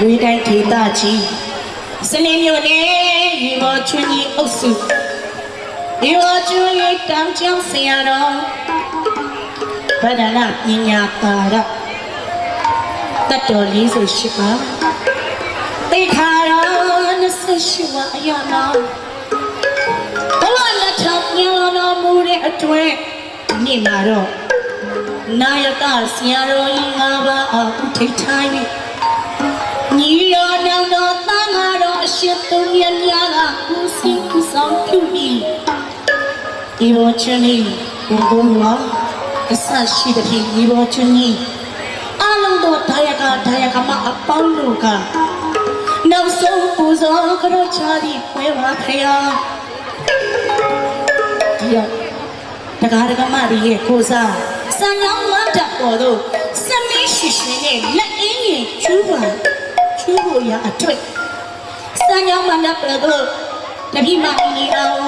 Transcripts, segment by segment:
ဝေတိုင်းဒေသကြီးစနေမြို့နယ်ရေဘော်ချွန်းကြီးအုပ်စုရေဘော်ချွန်းကြီးတောင်ကျောင်းဆရာတော်ဗဒနာပညာပါရတတ်တော်48ပါတိခါရော28ဝအရနာဘဝလက်ထောက်ညောင်းတော်မူတဲ့အတွက်နေ့မှာတော့ နာယကဆရာတော်ကြီး၅ပါးအောင်ထိတ်ထိုင်းပြီးညီတော်နောင်တော်သံဃာတော်အရှင်သူမြတ်များကကုစီကုဆောင်ပြုပြီးဒီဘောချွန်းလေးဘုံဘုံမှာအဆရှိတဲ့ဖြင့်ဒီဘောချွန်းကြီးအလုံးတော်ဒါယကဒါယကမအပေါင်းတို့ကနောက်ဆုံးပူဇော်ကြရချာဒီပွဲပါခရာဒီတော့တရားဒဂမတွေရဲ့ကိုစား စံရောင်းမတ်တပ်ပေါ်တို့စမင်းရှိရှိနဲ့လက်အင်းကြီးကျူးပါချူဖို့ရအတွေ့စံကြောင်းမနပ်ပလို့တပိမအီအောင်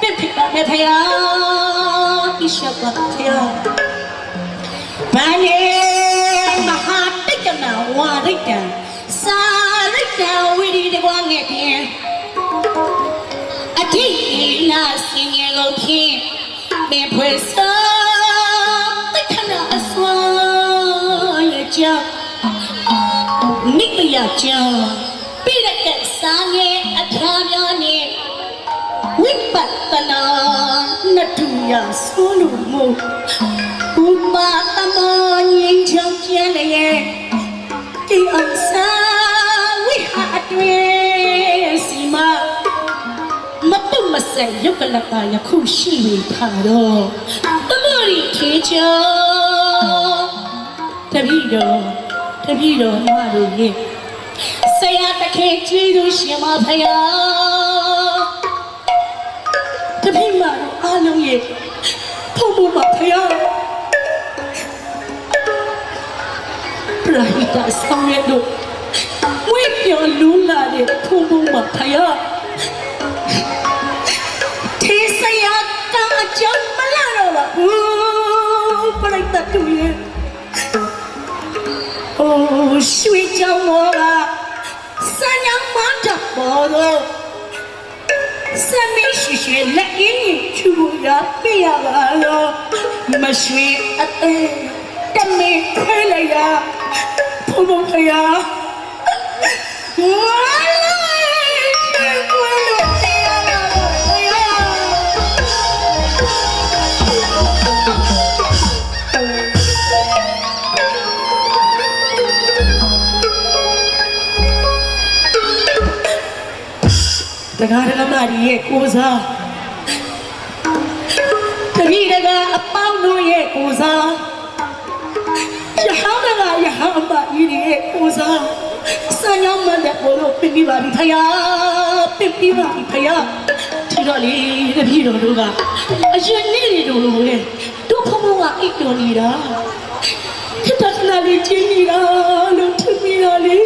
ပြဖြစ်ပါမယ်ဖယားဣရှပါဖယားဘာနေမဟာတိတ်ကနာဝါရိတ်တံစာရိတ်တံဝိရိတကွာငဲ့ဖြင့်အထိနာစင်ငယ်ကိုဖြင့်ပင်ဖွယ်စော ကြောင့်မိတရကြောင့်ပြည့်တဲ့စားငယ်အဖျားများနဲ့ဝိပဿနာနတုယဆိုလို့မို့ဥမာအမငင်းချောင်းကျန်ရဲ့ဒီအောင်စားဝိဟာအတွင်စီမမပုတ်မဆက်ရုပ်ကလကယခုရှိနေခါတော့တမရီထေချောတ ပည့်တော်တပည့်တော်မတို့ရဲ့ဆရာတခေကျေးဇူးရှင်ပါဖယားတပည့်မတို့အားလုံးရဲ့ဖုံဖုံပါဖယားပရိဟိတဆောင်ရတို့ဝိပြောလူလာတဲ့ဖုံဖုံပါဖယားထေဆရာကအကြောင်းမလာတော့ပါဘူးပရိသတ်တို့ရဲ့ အိုးရွှေကြောင်မောကစံညောင်းမတ်တပေါ်တော့စမေးရှိရှိလက်အင်းကြီးချူရပြရပါတော့မရွှေအသေးတမေခွဲ တကားတကားမကြီးရဲ့ကိုစားတတိတကားအပေါင်းတို့ရဲ့ကိုစားရဟန်းတကားရဟန်းအမကြီးရဲ့ကိုစားစံရောင်းမတဲ့ပေါ်လို့ပြင်ပြပါပြီဖယားပြင်ပြပါပြီဖယားဒီတော့လေတတိတော်တို့ကအရင်နေ့တွေတို့လိုလေတို့ဖုံဖုံကအိတ်တော်နေတာဖြစ်တာနာလေးချင်းနေတာလို့ထင်မိတာလေ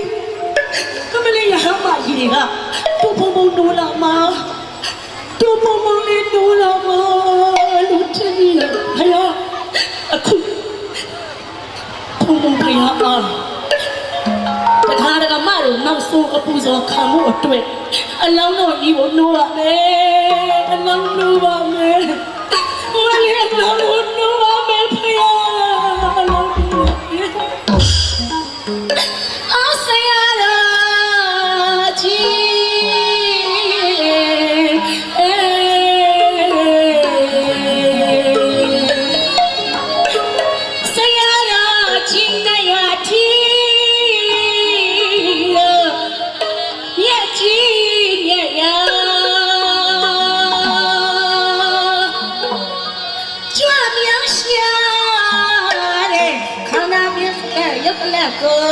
ကမလေးရဟန်းမကြီးတွေက တို့ဘုံဘုံနိုးလာမှာတို့ဘုံဘုံလေးနိုးလာမှာလို့ထင်ရဖယားအခုဘုံဘုံဖယားအားတခါတကမတို့နောက်ဆုံးအပူဇော်ခံဖို့အတွက်အလောင်းတော်ကြီးကိုနိုးရမယ်အလောင်းနိုးပါမယ်ဘုရားလေးအလောင်းနိုး Todos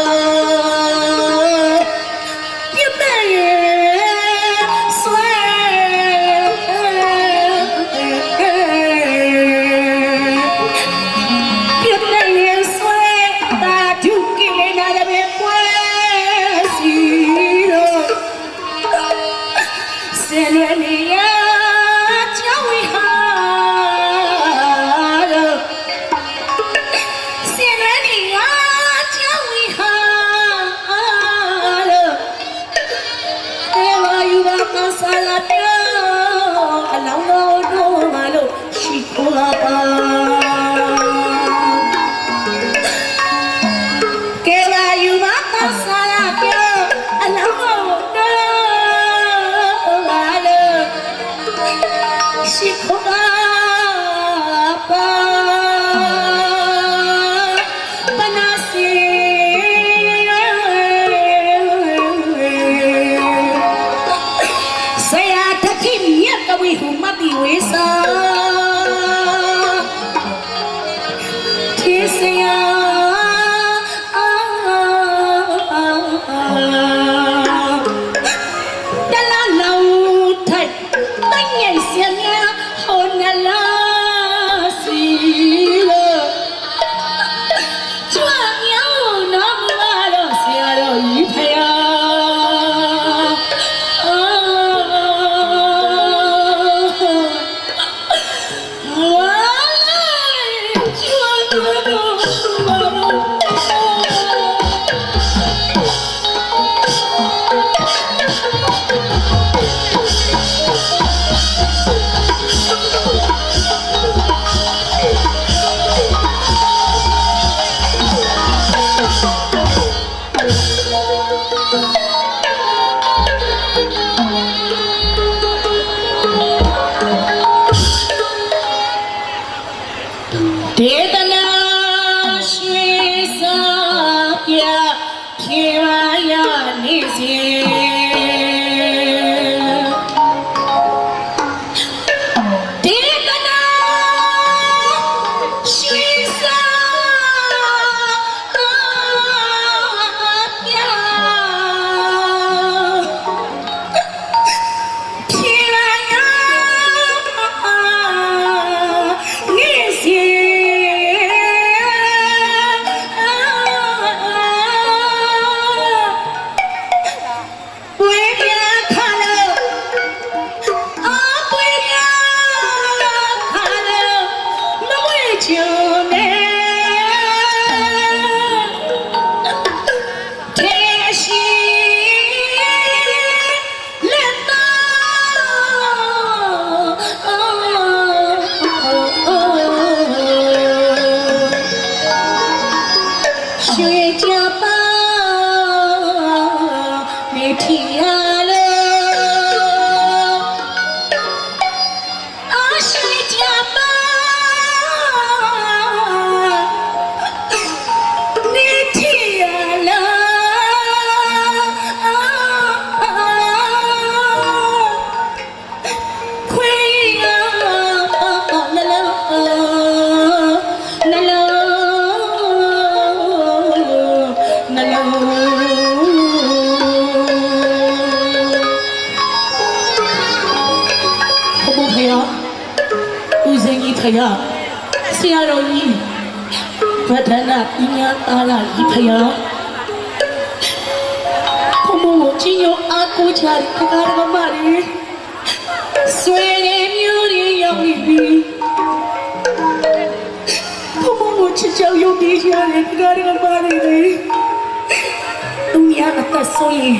ဆိုရင်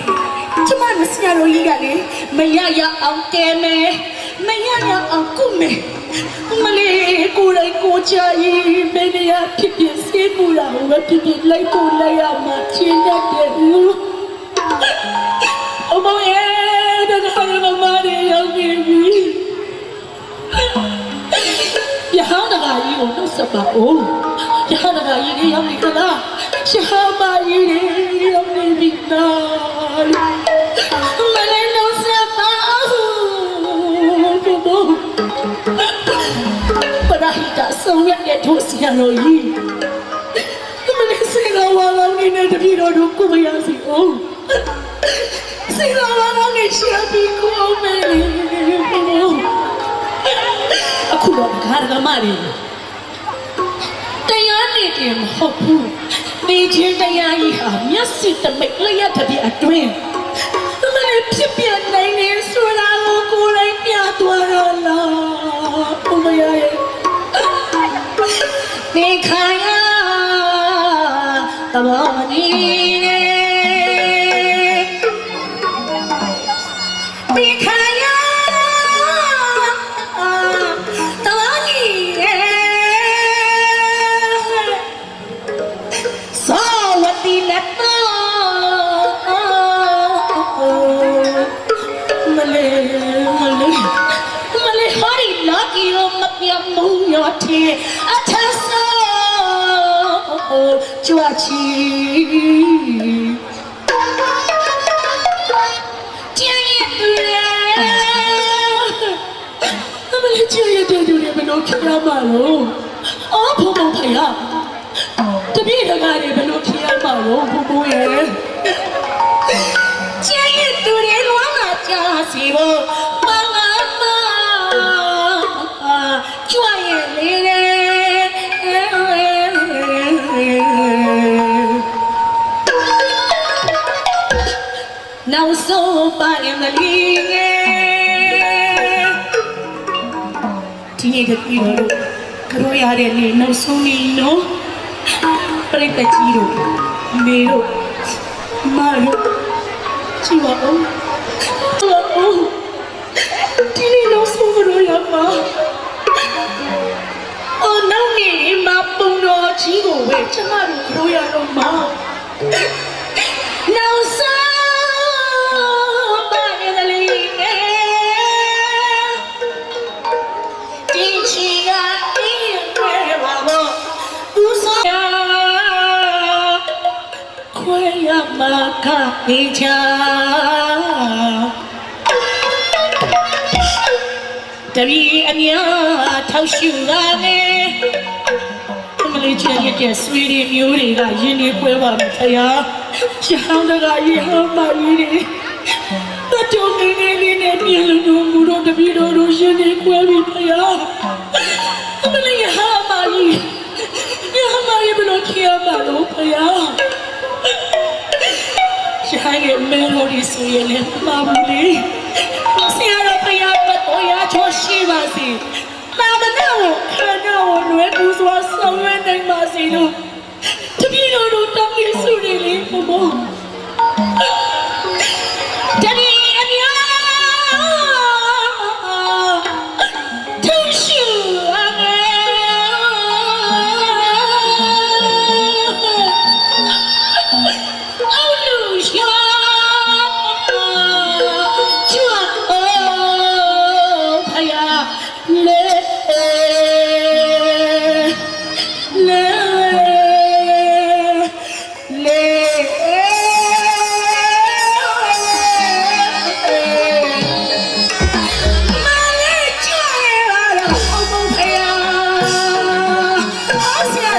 ကျမမစရလို့ကြီးကလေမရရအောင်ကဲမယ်မရရအောင်ကုမယ်မလေးကိုယ်လိုက်ကိုချရင်မင်းရဖြစ်ဖြစ်စေးမှုလာဝက်ဖြစ်ဖြစ်လိုက်ကိုလိုက်ရမှာချင်းတတ်တယ်လို့အမေရဲ့တခါရမမတွေရောက်ပြီ ကာကြီးကိုနှုတ်ဆက်ပါဦးရဟန်းတကာကြီးတွေရောက်နေကြလားရဟန်းမကြီးတွေရောက်နေပြီလားမလေးနှုတ်ဆက်ပါဦးဘုဘပရာဟိတဆုံးရတဲ့ထိုးစရာတော်ကြီးအမလေးစေကောင်းဝါကောင်းနေတဲ့တပည့်တော်တို့ကိုမရစီအောင်စေကောင်းဝါကောင်းနေချာပြီးကိုအောင်မယ်အခုတော့ခါရကမလေး တရားနေတယ်မဟုတ်ဘူးနေချင်းတရားကြီးဟာမျက်စိတမိတ်လျက်တစ်ပြက်အတွင်းအမလေးဖြစ်ပြနိုင်နေဆိုတာကိုကိုယ်တိုင်ပြသွားရလားဘုမရရဲ့နေခိုင်ရတဘောနီနေ လေအမလေးကျန်ရတဲ့တူလေဘယ်လိုဖြစ်ရမှာလို့အော်ဘုံဘုံဖယားတပည့်တကားတွေဘယ်လိုဖြစ်ရမှာလို့ဘုံဘုံရဲ့ကျန်ရတူလေလွမ်းလာကြစီဖို့မငါမကြွရလေလေနောက်ဆုံးပါရမလီင ဒီနေ့တပည့်တော်တို့ခရိုးရတဲ့နေ့နောက်ဆုံးနေ့နော်ပြိတ္တကြီးတို့မေတို့မတို့ကြည့်ပါဦးကြည့်ပါဦးဒီနေ့နောက်ဆုံးခရိုးရမှာအော်နောက်နေ့မှာပုံတော်ကြီးကိုပဲကျမတို့ခရိုးရတော့မှာ ကနေချာတပီအများထောက်ရှူတာလေအမလေးချင်ရတဲ့ဆွေတွေမျိုးတွေကရင်းနေပွဲပါမယ်ခရားရှောင်းတကရေဟောမကြီးတွေတတုံနေနေလေးနဲ့ပြင်လို့တို့မူတော့တပီတော်တို့ရင်းနေပွဲပြီခရားအမလေးဟာမကြီးဟာမကြီးဘလို့ခရမလို့ခရား ရှာရဲ့မဲလို့ဒီဆိုရင်လည်းမဘူးလေဆရာတော်ဖယားမတော်ရချောရှိပါစေသာမဏေကိုခန္ဓာကိုလွယ်ကူစွာဆောင်ရွက်နိုင်ပါစေလို့တပည့်တော်တို့တောင်းရစုနေလေဘုံတ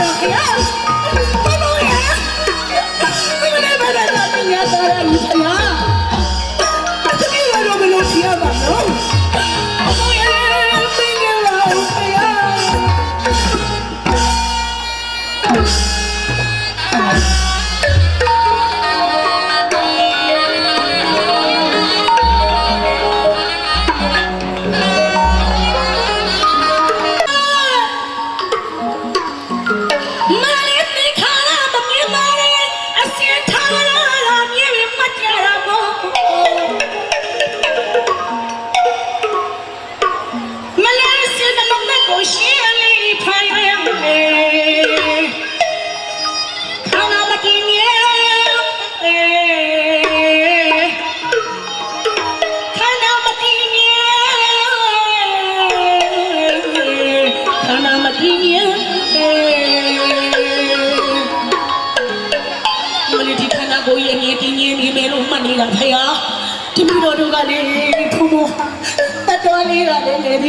အော်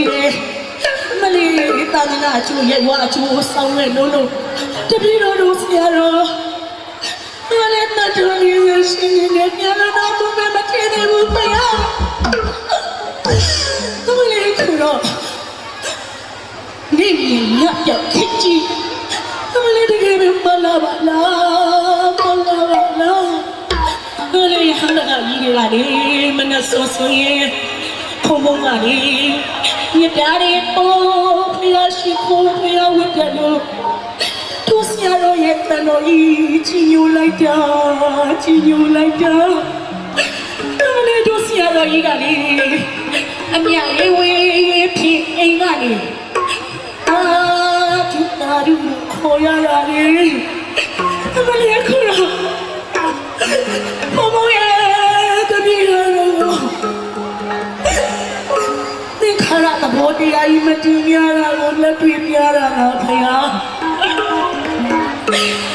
ကလည်းလေဒီလေမလီတာမနာအချိုးရဲ့ဝါအချိုးဆောင်းရဲ့လုံးလုံးတပည့်တော်တို့ဆရာတော်မလေးတတော်လေးရရှိနေပြန်လာတော့ဘယ်မှာထည့်နေဘူးဖယားမလေးခုတော့နေနေညပြောက်ခစ်ကြီးအမလေးတကယ်ပဲမလာပါလားမလာပါလားဘယ်လိုရဟန္တာကြီးတွေကလေမနဲ့ဆောဆွေးဖုံဖုံကလေ မြတ်တားတွေပေါ်ဖျားရှိခိုးဖျားဝတ်တယ်လို့သူစရတော့ရဲ့တန်တော်ကြီးချီညိုလိုက်တာချီညိုလိုက်တာအမလေးသူစရတော့ကြီးကလေအမြလေးဝေးဖြစ်အိမ်ကနေအာဒုတာဒုခေါ်ရရတယ် တရားကြီးမတည်မြတာကိုလက်တွေ့ပြတာလားဖယားအ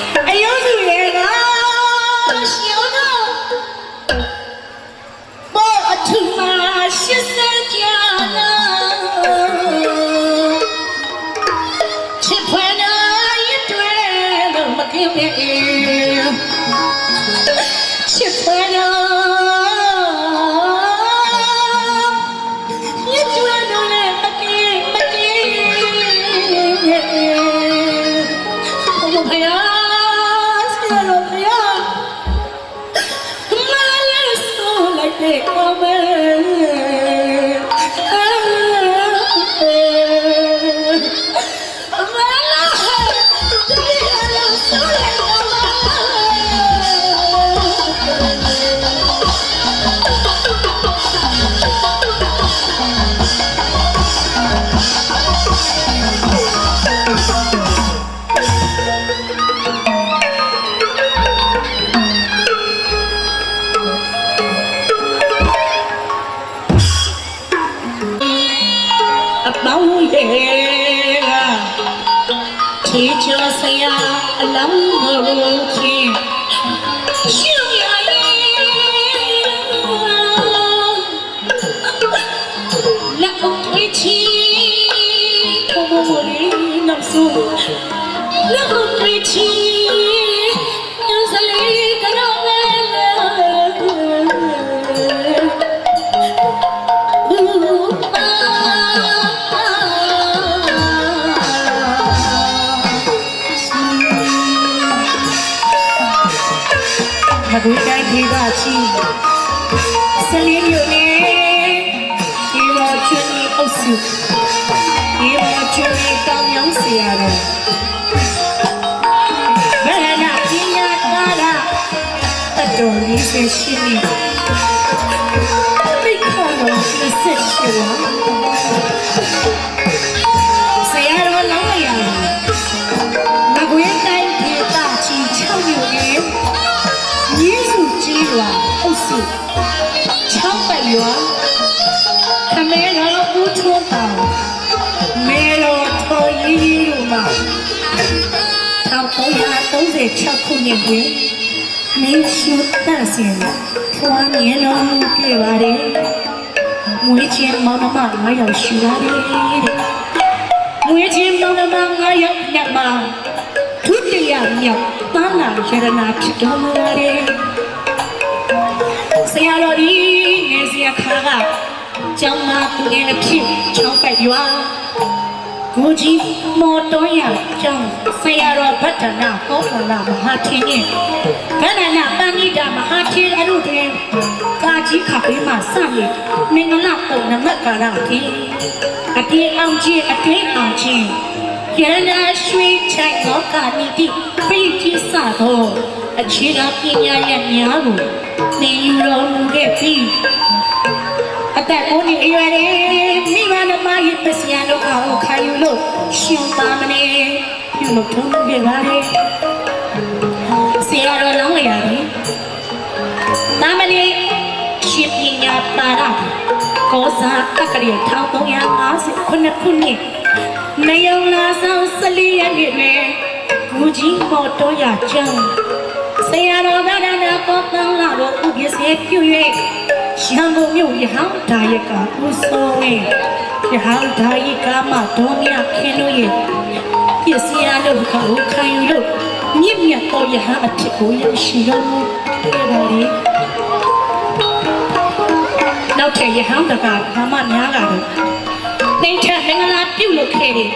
ဒီဝကျွန်းကြီးတောင်မြောင်းဆရာတော်ဘယ်နာပညာတာရာတတော်လေးရှိရှိနေပိတ်ခေါ်တော်လက်ရှိဝါ 1336ခုနှစ်တွင်မင်းရှုတတ်စင်ဖွားမြင်တော်မူခဲ့ပါတယ်မွေးချင်းမောင်နှမ9ယောက်ရှိပါတယ်တဲ့မွေးချင်းမောင်နှမ9ယောက်ညမှာဒုတိယမြောက်သာနာရတနာဖြစ်တော်မူပါတယ်ဆရာတော်ဒီနေစရာခါကကျောင်းသားသူငယ်အဖြစ်ချောင်းပတ်ရွာ ကိုကြီးမော်တော်ရကျောင်းဆရာတော်ဗတ္တနာကောသလမဟာထင်းရဲ့ဗတ္တနာပဏိတာမဟာထင်းအရုတွင်ကာကြီးခပေးမှစရည်မင်္ဂလာပုံနမကာရတိအတေးအောင်ချင်းအတေးအောင်ချင်းရနာရွှေချိုင်လောကနိတိပိဋိစသောအခြေခံပညာရဲ့များကိုသင်ယူတော်မူခဲ့ပြီးအ သက်ကိုနေအရွယ်တွေမိဘနှမရဲ့ပစ္စယတို့အောင်ခံယူလို့ရှင်ပါမနေပြုလို့ထုံးခဲ့ပါတယ်ဆရာတော်လောင်းရတယ်တာမဏေရှင်ပညာပါရကောစာတက္ကရာ1350ခုနှစ်နေယုံလာဆောင်14ရက်နေ့တွင်ဂူကြီးမော်တော်ရကျောင်းဆရာတော်ဗဒနာကောတန်လာတော်ဥပ္ပစေပြု၍ ရန်ကုန်မြို့ရဟန်းဒါယကဦးစိုးဝင်းရဟန်းဒါယကမတော်မြခင်တို့ရဲ့ပစ္စည်းအလုပ်ကိုခံယူလို့မြင့်မြတ်တော်ရဟန်းအဖြစ်ကိုရရှိတော်မူခဲ့ပါလေနောက်ထပ်ရဟန်းတကာဘာမှများတာတော့နှိမ့်ထက်မင်္ဂလာပြုလုပ်ခဲ့တဲ့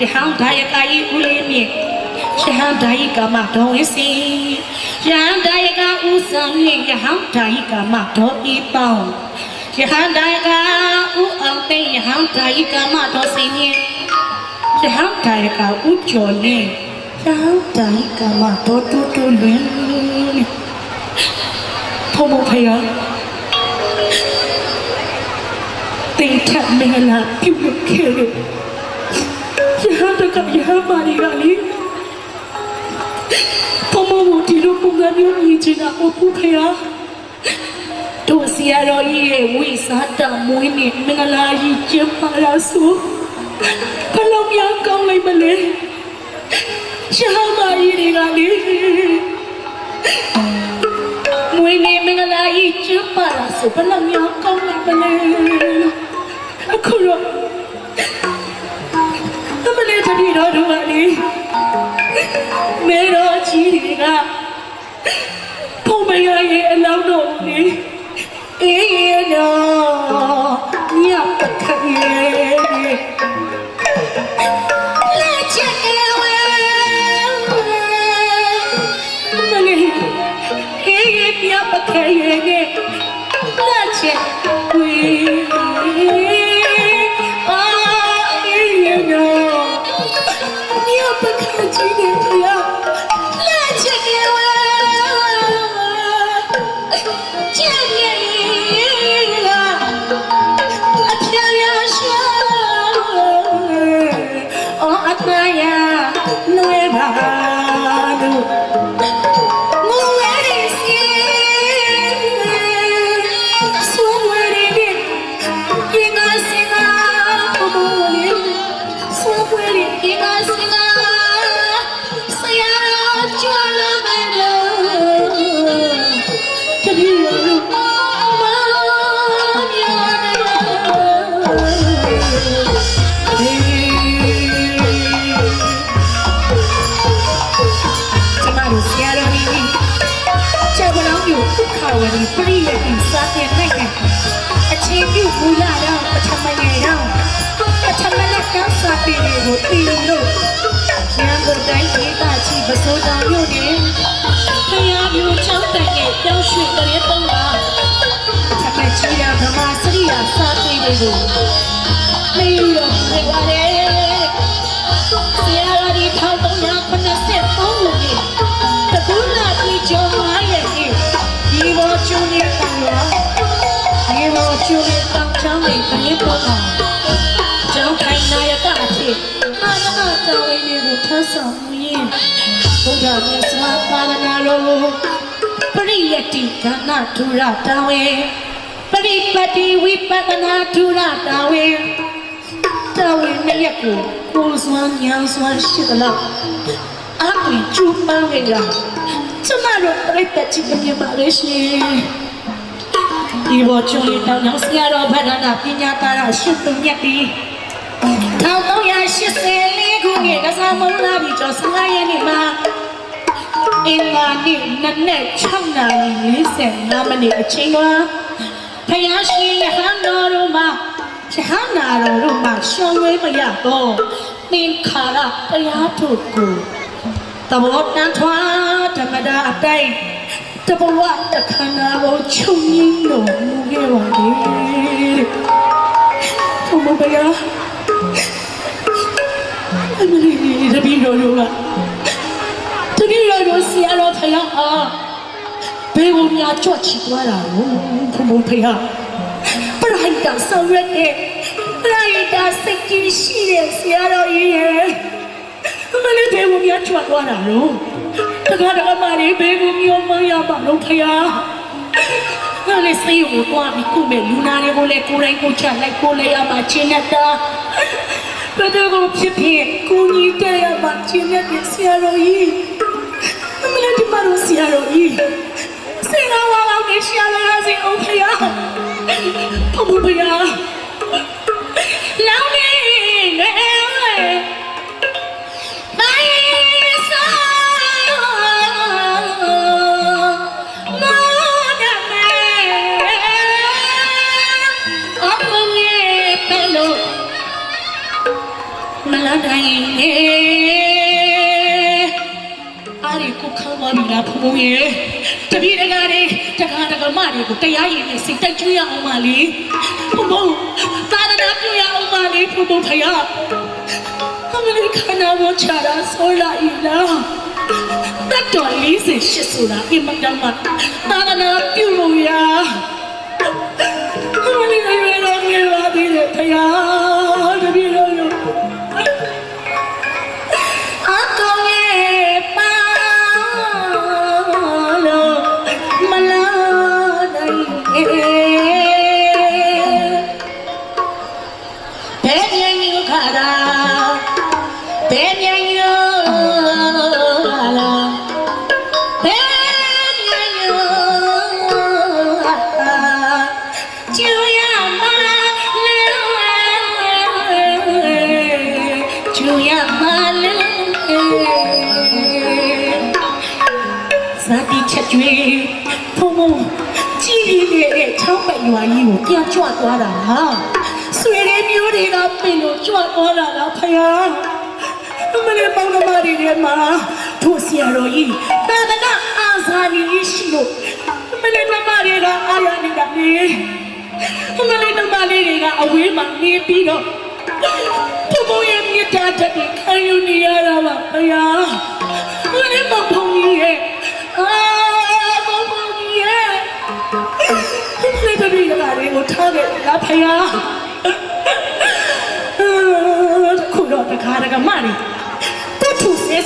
ရဟန်းဒါယကကြီးဦးလေးမြင့်ရဟန်းဒါယကမတော်ဝင်းစီ ရဟန်းဒါယကဦးဆောင်၍ရဟန်းဒါယကမတော်ဤပေါင်းရဟန်းဒါယကဦးအောင်သိန်းရဟန်းဒါယကမတော်စိန်မြင့်ရဟန်းဒါယကဥကျော်လင်းရဟန်းဒါယကမတော်တူတူလွင်ဖုံဖယားတေထမင်္ဂလာပြုလုပ်ခဲ့တယ်ရဟန်းတကရဟန်းမာရီကလေ ပုံစံမျိုးမြင်ချင်တာကိုဖုဖယားတို့စီရတော်ကြီးရဲ့ဝိစားတမွေးနဲ့မင်္ဂလာကြီးကျင်းပါလားဆိုဘလုံးများကောင်းလိုက်မလဲရှာမကြီးတွေကလေမွေးနေမင်္ဂလာကြီးကျင်းပါလားဆိုဘလုံးများကောင်းလိုက်မလဲအခုတော့အမလေးတတိတော်တို့ကလေမေတော်ကြီးတွေက ဘုံမရရဲ့အလောင်းတော်လေအေးရတော့ညပခရဲ့လက်ချက်ဝဲမလေးခေရပြပခဲရဲ့လက် မျိုးဒုက္ခဝရီပြိယတိစာတင်နိုင်ငံအခြေပြုမူလာတော့ပထမရေတော့ပထမလက်ကောင်းစာပေတွေကိုသိလို့ရန်ကုန်တိုင်းဒေသကြီးပစိုးတော်မြို့နယ်ခရမျိုးချောင်းတိုင်ရဲ့တောင်းရွှေတရေပုံမှာထမကြီးရာဗမာစရိယာစာပေတွေကိုသိလို့နေပါလေဆ ချောင်းလေးတရေပုံမှာကျောင်းထိုင်နာယကအဖြစ်အာနာတော်ဝင်းတွေကိုထမ်းဆောင်မှုရင်ဘုရားမြတ်စွာသာသနာတော်ပရိယတ္တိကဏဒုရတာဝေပရိပတ္တိဝိပဿနာဒုရတာဝေတာဝေမြတ်ကိုကိုယ်စွမ်းဉာဏ်စွမ်းရှိသလားအကွေကျူပန်းခဲ့လားကျမတို့ပြိတ္တချစ်မြင်ပါလေရှင် ဒီဘောချုံလေးတောင်းအောင်ဆရာတော်ဗဒနာပညာတာရရှစ်သူမြတ်ပြီး1384ခုနှစ်ကစားမုံလာပြီးကျော်15ရက်နေ့မှာအင်္ဂါနေ့နက်နက်6နာရီ45မိနစ်အချိန်ကဖယားရှင်ယဟန်တော်တို့မှာယဟန်နာတော်တို့မှာရှောင်းဝဲမရတော့သင်္ခါရတရားထုတ်ကိုသဘောတန်ထွားဓမ္မတာအတိုင်း တဘဝတခန္ဓာကိုချုပ်ငင်းတော်မူခဲ့ပါလေဘုမဘယာအမလေးတပည့်တော်တို့ကတပည့်တော်တို့ဆရာတော်ဖယားဟာဘယ်ကိုများကြွချီသွားတာလို့ဘုမဘယာပရိုက်တာဆောင်ရွက်တဲ့ပရိုက်တာစိတ်ကြီးရှိတဲ့ဆရာတော်ကြီးရဲ့အမလေးဘယ်ကိုများကြွသွားတာလို့ တခါတော့အမလေးဘေးကိုမျောမရပါလို့ခရားငါလည်းစေးကိုတွားပြီးကုမဲ့လူနာတွေကိုလည်းကိုယ်တိုင်ကိုချလိုက်ကိုလည်းအမချင်းနဲ့တာဘယ်တော့ကိုဖြစ်ဖြစ်ကိုကြီးတဲ့အမချင်းနဲ့ဆရာတော်ကြီးအမလည်းဒီမှာတော့ဆရာတော်ကြီးစေနာဝါလောက်နဲ့ဆရာတော်ကစေအောင်ခရားဘုရား Love me, love me. အားရီကိုခံမလို့လားဖုံးရဲ့တပည့်တကားတွေတကားတကာမတွေကိုတရားရည်နဲ့စိတ်တိုက်ကျွရအောင်ပါလေဖုံးသာသနာပြုရအောင်ပါလေဖုံးဖယားအမေရိကန်နာမချရာဆိုလာဤလားတတော်လေးစရှစ်ဆိုတာအမတမသာသနာပြုလို့ရအမေရိကန်ရောငယ်ပါသေးတယ်ဖယား ရွာကြီးကိုပြန်ကြွသွားတာဟာဆွေတွေမျိုးတွေကပင်လို့ကြွသွားတာလားဖယားအမလေးပေါင်းသမားတွေထဲမှာထို့ဆရာတော်ကြီးသာသနာအာဇာနည်ရှိလို့အမလေးသမားတွေကအာရနေတာလေအမလေးသမားလေးတွေကအဝေးမှာနေပြီးတော့ဖုံဖုံရဲ့မြေတားတဲ့ခံယူနေရတာပါဖယားအမလေးမဖုံကြီးရဲ့အာမမကြီးရဲ့ဒီတပည့်က လေးကိုထားခဲ့လားဖယားခုတော့တခါတခါမနေ